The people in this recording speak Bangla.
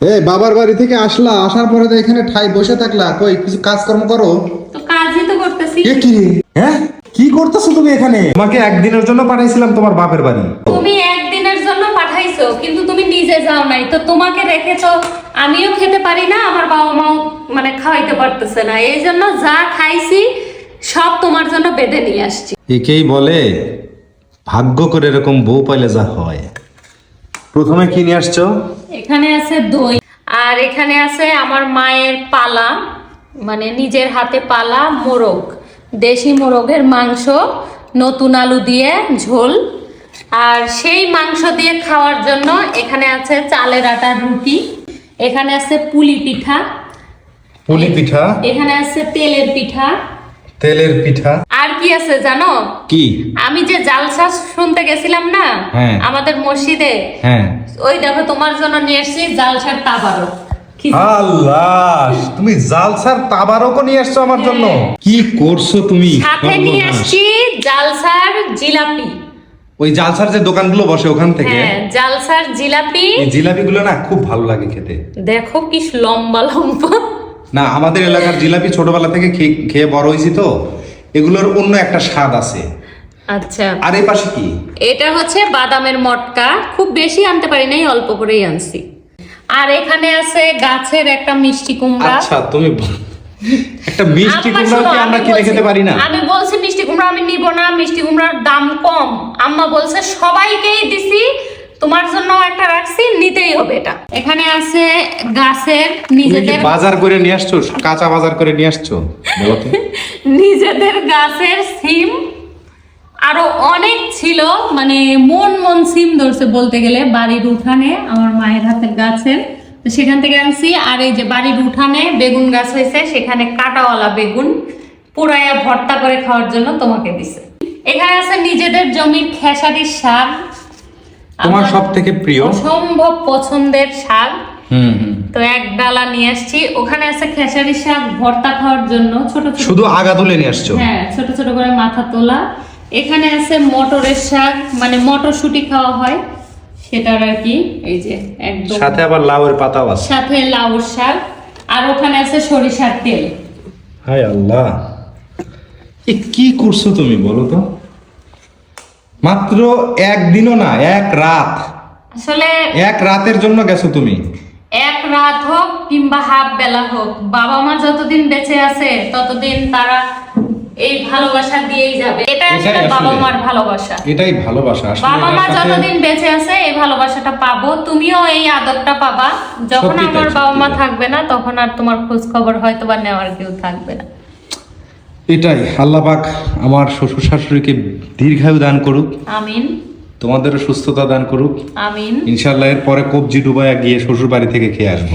এই বাবার বাড়ি থেকে আসলা আসার পরে তো এখানে ঠাই বসে থাকলা। কই কিছু কাজকর্ম করো? তো কাজই তো করতেছি। এ কি রে? হ্যাঁ? কি করতেছো তুমি এখানে? তোমাকে একদিনের জন্য পাঠাইছিলাম তোমার বাপের বাড়ি। তুমি একদিনের জন্য পাঠাইছো কিন্তু তুমি নিজে যাও নাই। তো তোমাকে রেখেছো আমিও খেতে পারি না আমার বাবা মাও মানে খাওয়াইতে পারতেছে না। এই জন্য যা খাইছি সব তোমার জন্য বেঁধে নিয়ে আসছি। একেই বলে ভাগ্য করে এরকম বউ পাইলে যা হয়। প্রথমে কি নিয়ে আসছো? এখানে আছে দই আর এখানে আছে আমার মায়ের পালা মানে নিজের হাতে পালা মোরগ দেশি মোরগের মাংস নতুন আলু দিয়ে ঝোল আর সেই মাংস দিয়ে খাওয়ার জন্য এখানে আছে চালের আটার রুটি এখানে আছে পুলি পিঠা পুলি পিঠা? এখানে আছে তেলের পিঠা। তেলের পিঠা। আর কি আছে জানো? কি? আমি যে জালসা শুনতে গেছিলাম না হ্যাঁ। আমাদের মসজিদে হ্যাঁ। ওই দেখো তোমার জন্য নিয়ে এসেছি জালসার তাবারও আল্লাহ তুমি জালসার তাবারকও নিয়ে আসছো আমার জন্য? কি করছ তুমি? সাথে নিয়ে। আসছি জালসার জিলাপি। ওই জালসার যে দোকানগুলো বসে ওখান থেকে? হ্যাঁ জালসার জিলাপি। এই জিলাপিগুলো না খুব ভালো লাগে খেতে। দেখো কি লম্বা লম্বা। না আমাদের এলাকার জিলাপি ছোটবেলা থেকে খেয়ে বড় হয়েছি তো। এগুলোর অন্য একটা স্বাদ আছে। আচ্ছা। আর এই পাশে কি? এটা হচ্ছে বাদামের মটকা। খুব বেশি আনতে পারি নাই অল্প করেই আনছি। আর এখানে আছে গাছের একটা মিষ্টি কুমড়া। আচ্ছা তুমি একটা মিষ্টি কুমড়া কি আমরা আমি কিনে খেতে পারি না? আমি বলছি মিষ্টি কুমড়া আমি নিব না মিষ্টি কুমড়ার দাম কম। আম্মা বলছে সবাইকেই দিছি তোমার জন্য একটা রাখছি নিতেই হবে এটা। এখানে আছে গাছের নিজেদের বাজার করে নিয়ে আসছো? কাঁচা বাজার করে নিয়ে আসছো? নিজেদের গাছের সিম আরও অনেক ছিল মানে মন মন সিম ধরছে বলতে গেলে বাড়ির উঠানে আমার মায়ের হাতের গাছের। সেখান থেকে আনছি আর এই যে বাড়ির উঠানে বেগুন গাছ হয়েছে সেখানে কাটাওয়ালা বেগুন পুরাইয়া ভর্তা করে খাওয়ার জন্য তোমাকে দিছে। এখানে আছে নিজেদের জমির খেসারির শাক তোমার সব থেকে প্রিয়? অসম্ভব পছন্দের শাক। তো এক ডালা নিয়ে আসছি। ওখানে আছে খেসারি শাক ভর্তা খাওয়ার জন্য ছোট ছোট শুধু আগা তুলে নিয়ে আসছো? হ্যাঁ ছোট ছোট করে মাথা তোলা। এখানে আছে মটরের শাক মানে মটরশুঁটি খাওয়া হয়। সেটার আর কি এই যে একদম। সাথে আবার লাউয়ের পাতাও আছে। সাথে লাউর শাক। আর ওখানে আছে সরিষার তেল। হায় আল্লাহ। এ কি করছ তুমি বলো তো? মাত্র একদিনও না এক রাত। আসলে এক রাতের জন্য গেছো তুমি? এক রাত হোক কিংবা হাফ বেলা হোক বাবা মা যতদিন বেঁচে আছে ততদিন তারা এই ভালোবাসা দিয়েই যাবে। এটা আসলে- বাবা মার ভালোবাসা। এটাই ভালোবাসা। আসলে বাবা মা যতদিন বেঁচে আছে এই ভালোবাসাটা পাবো। তুমিও এই আদরটা পাবা। যখন আমার বাবা মা থাকবে না তখন আর তোমার খোঁজ খবর হয়তো বা নেওয়ার কেউ থাকবে না। এটাই আল্লাহ পাক আমার শ্বশুর শাশুড়িকে দীর্ঘায়ু দান করুক। আমিন। তোমাদেরও সুস্থতা দান করুক। আমিন। ইনশাল্লাহ এর পরে কবজি ডুবাইয়া গিয়ে শ্বশুর বাড়ি থেকে খেয়ে আসব।